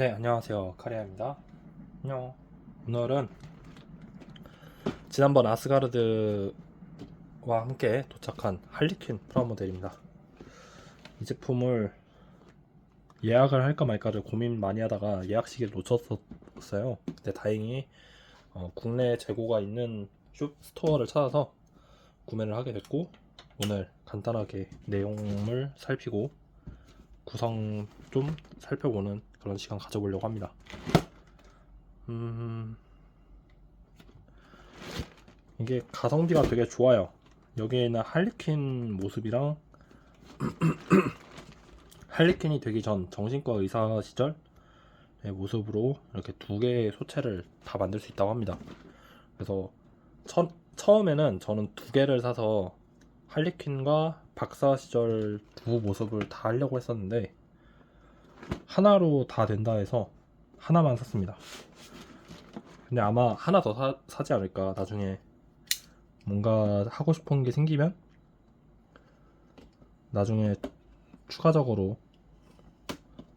네, 안녕하세요. 카리아입니다. 안녕. 오늘은 지난번 아스가르드와 함께 도착한 할리퀸 프라모델입니다. 이 제품을 예약을 할까 말까를 고민 많이 하다가 예약 시기를 놓쳤었어요. 근데 다행히 어, 국내 재고가 있는 숍 스토어를 찾아서 구매를 하게 됐고 오늘 간단하게 내용을 살피고 구성 좀 살펴보는 그런 시간 가져보려고 합니다. 음, 이게 가성비가 되게 좋아요. 여기에는 할리퀸 모습이랑 할리퀸이 되기 전 정신과 의사 시절의 모습으로 이렇게 두 개의 소체를 다 만들 수 있다고 합니다. 그래서 처, 처음에는 저는 두 개를 사서 할리퀸과 박사 시절 두 모습을 다 하려고 했었는데 하나로 다 된다 해서 하나만 샀습니다. 근데 아마 하나 더 사, 사지 않을까 나중에 뭔가 하고 싶은 게 생기면 나중에 추가적으로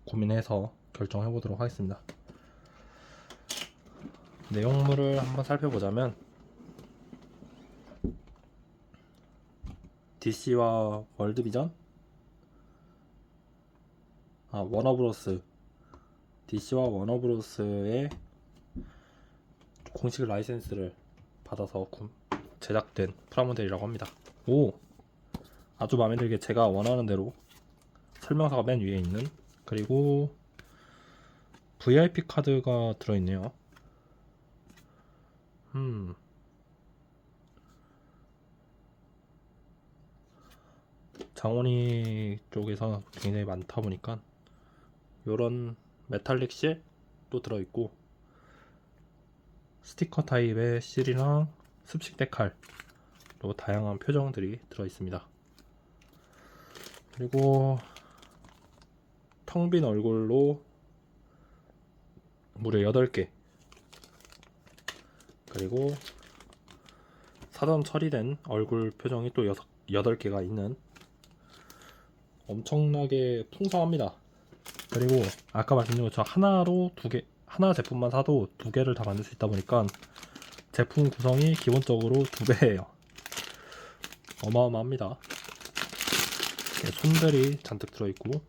고민해서 결정해 보도록 하겠습니다. 내용물을 한번 살펴보자면 DC와 월드비전 아 워너브로스 DC와 워너브로스의 공식 라이센스를 받아서 구- 제작된 프라모델이라고 합니다. 오 아주 마음에 들게 제가 원하는 대로 설명서가 맨 위에 있는 그리고 VIP 카드가 들어있네요. 음 장원이 쪽에서 굉장히 많다 보니까 요런 메탈릭 실도 들어있고 스티커 타입의 실이랑 습식 데칼 그리고 다양한 표정들이 들어있습니다 그리고 텅 빈 얼굴로 무려 8개 그리고 사전 처리된 얼굴 표정이 또 6, 8개가 있는 엄청나게 풍성합니다. 그리고 아까 말씀드린 것처럼 하나로 두 개, 하나 제품만 사도 두 개를 다 만들 수 있다 보니까 제품 구성이 기본적으로 두 배예요. 어마어마합니다. 손들이 잔뜩 들어있고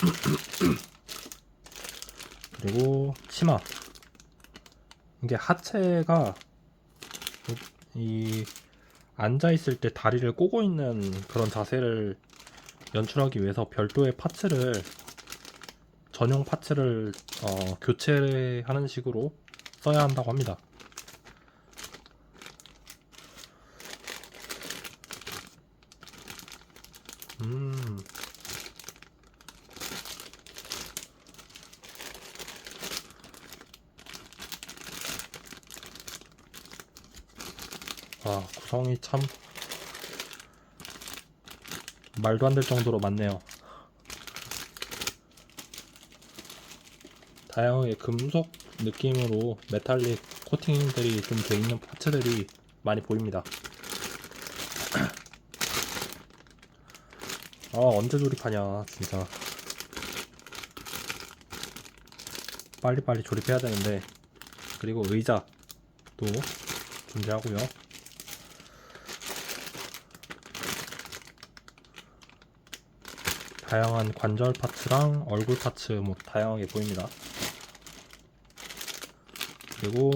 그리고 치마 이게 하체가 이 앉아 있을 때 다리를 꼬고 있는 그런 자세를 연출하기 위해서 별도의 파츠를 전용 파츠를 어, 교체하는 식으로 써야 한다고 합니다. 음. 아, 구성이 참 말도 안 될 정도로 많네요. 다양하게 금속 느낌으로 메탈릭 코팅들이 좀 돼 있는 파츠들이 많이 보입니다. 아 언제 조립하냐 진짜 빨리빨리 조립해야 되는데 그리고 의자도 존재하고요. 다양한 관절 파츠랑 얼굴 파츠 뭐 다양하게 보입니다. 그리고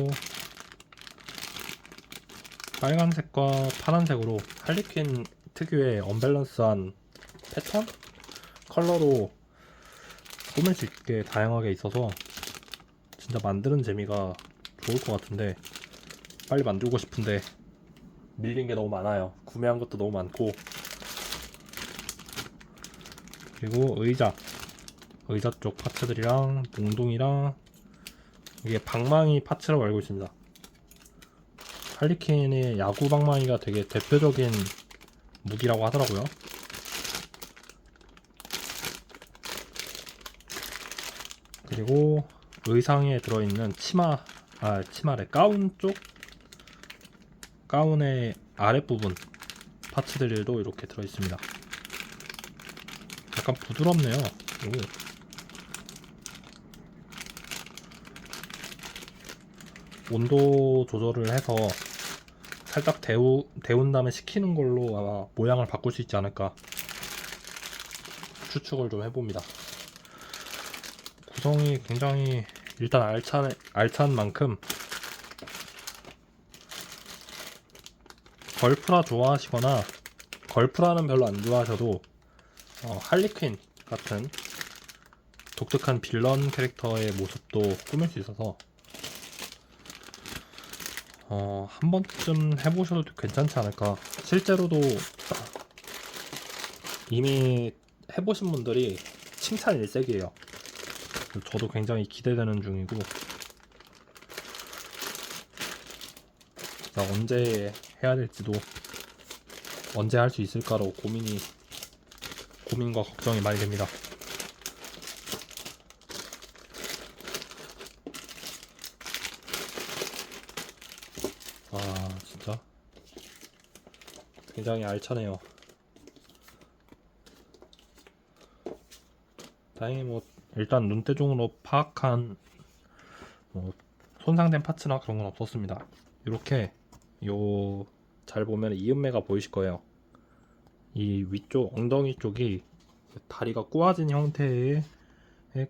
빨간색과 파란색으로 할리퀸 특유의 언밸런스한 패턴? 컬러로 꾸밀 수 있게 다양하게 있어서 진짜 만드는 재미가 좋을 것 같은데 빨리 만들고 싶은데 밀린 게 너무 많아요. 구매한 것도 너무 많고 그리고 의자. 의자 쪽 파츠들이랑 몽둥이랑 이게 방망이 파츠라고 알고 있습니다. 할리퀸의 야구 방망이가 되게 대표적인 무기라고 하더라고요. 그리고 의상에 들어있는 치마 아 치마래. 가운 쪽? 가운의 아랫부분 파츠들도 이렇게 들어있습니다 약간 부드럽네요. 오. 온도 조절을 해서 살짝 데우, 데운 다음에 식히는 걸로 아마 모양을 바꿀 수 있지 않을까 추측을 좀 해봅니다. 구성이 굉장히 일단 알찬, 알찬 만큼 걸프라 좋아하시거나 걸프라는 별로 안 좋아하셔도 어, 할리퀸 같은 독특한 빌런 캐릭터의 모습도 꾸밀 수 있어서 어, 한 번쯤 해보셔도 괜찮지 않을까. 실제로도 이미 해보신 분들이 칭찬 일색이에요. 저도 굉장히 기대되는 중이고 나 언제 해야 될지도 언제 할 수 있을까로 고민이 고민과 걱정이 많이 됩니다. 아 진짜 굉장히 알차네요. 다행히 뭐 일단 눈대중으로 파악한 뭐 손상된 파츠나 그런 건 없었습니다. 이렇게 요 잘 보면 이음매가 보이실 거예요. 이 위쪽 엉덩이 쪽이 다리가 꼬아진 형태의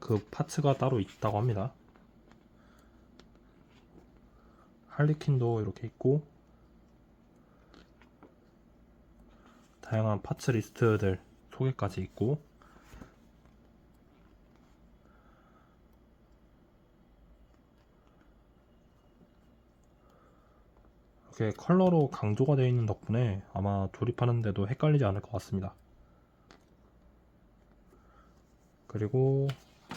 그 파츠가 따로 있다고 합니다. 할리퀸도 이렇게 있고 다양한 파츠 리스트들 소개까지 있고 이렇게 컬러로 강조가 되어 있는 덕분에 아마 조립하는데도 헷갈리지 않을 것 같습니다. 그리고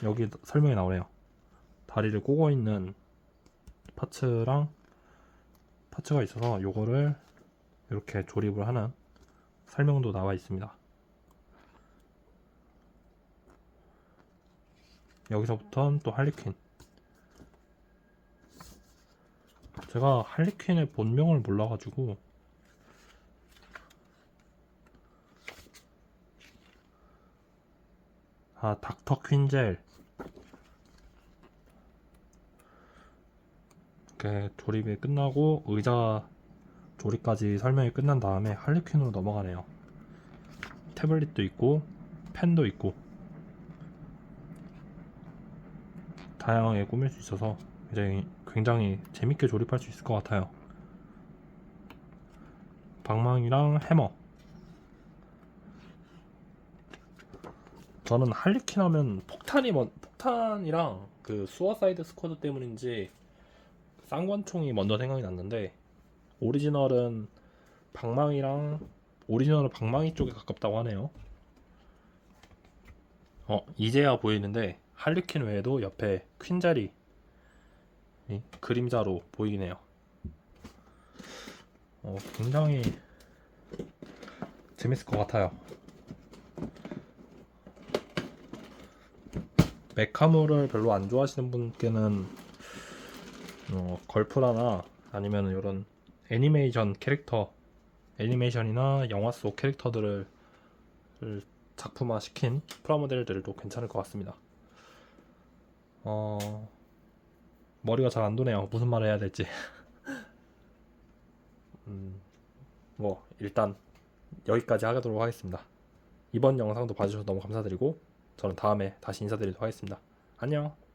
여기 설명이 나오네요. 다리를 꼬고 있는 파츠랑 파츠가 있어서 요거를 이렇게 조립을 하는 설명도 나와 있습니다. 여기서부터는 또 할리퀸. 제가 할리퀸의 본명을 몰라가지고. 아 닥터 퀸젤. 이렇게 조립이 끝나고 의자 조립까지 설명이 끝난 다음에 할리퀸으로 넘어가네요. 태블릿도 있고 펜도 있고. 다양하게 꾸밀 수 있어서 굉장히, 굉장히 재밌게 조립할 수 있을 것 같아요. 방망이랑 해머 저는 할리퀸 하면 폭탄이 먼 폭탄이랑 그 수어사이드 스쿼드 때문인지 쌍권총이 먼저 생각이 났는데 오리지널은 방망이랑 오리지널은 방망이 쪽에 가깝다고 하네요. 어 이제야 보이는데 할리퀸 외에도 옆에 퀸 자리 이 그림자로 보이긴 해요. 어 굉장히 재밌을 것 같아요. 메카물을 별로 안 좋아하시는 분께는 어, 걸프라나 아니면 이런 애니메이션 캐릭터 애니메이션이나 영화 속 캐릭터들을 을 작품화 시킨 프라모델들도 괜찮을 것 같습니다. 어 머리가 잘 안 도네요. 무슨 말을 해야 될지. 음, 뭐 일단 여기까지 하도록 하겠습니다. 이번 영상도 봐주셔서 너무 감사드리고 저는 다음에 다시 인사드리도록 하겠습니다. 안녕.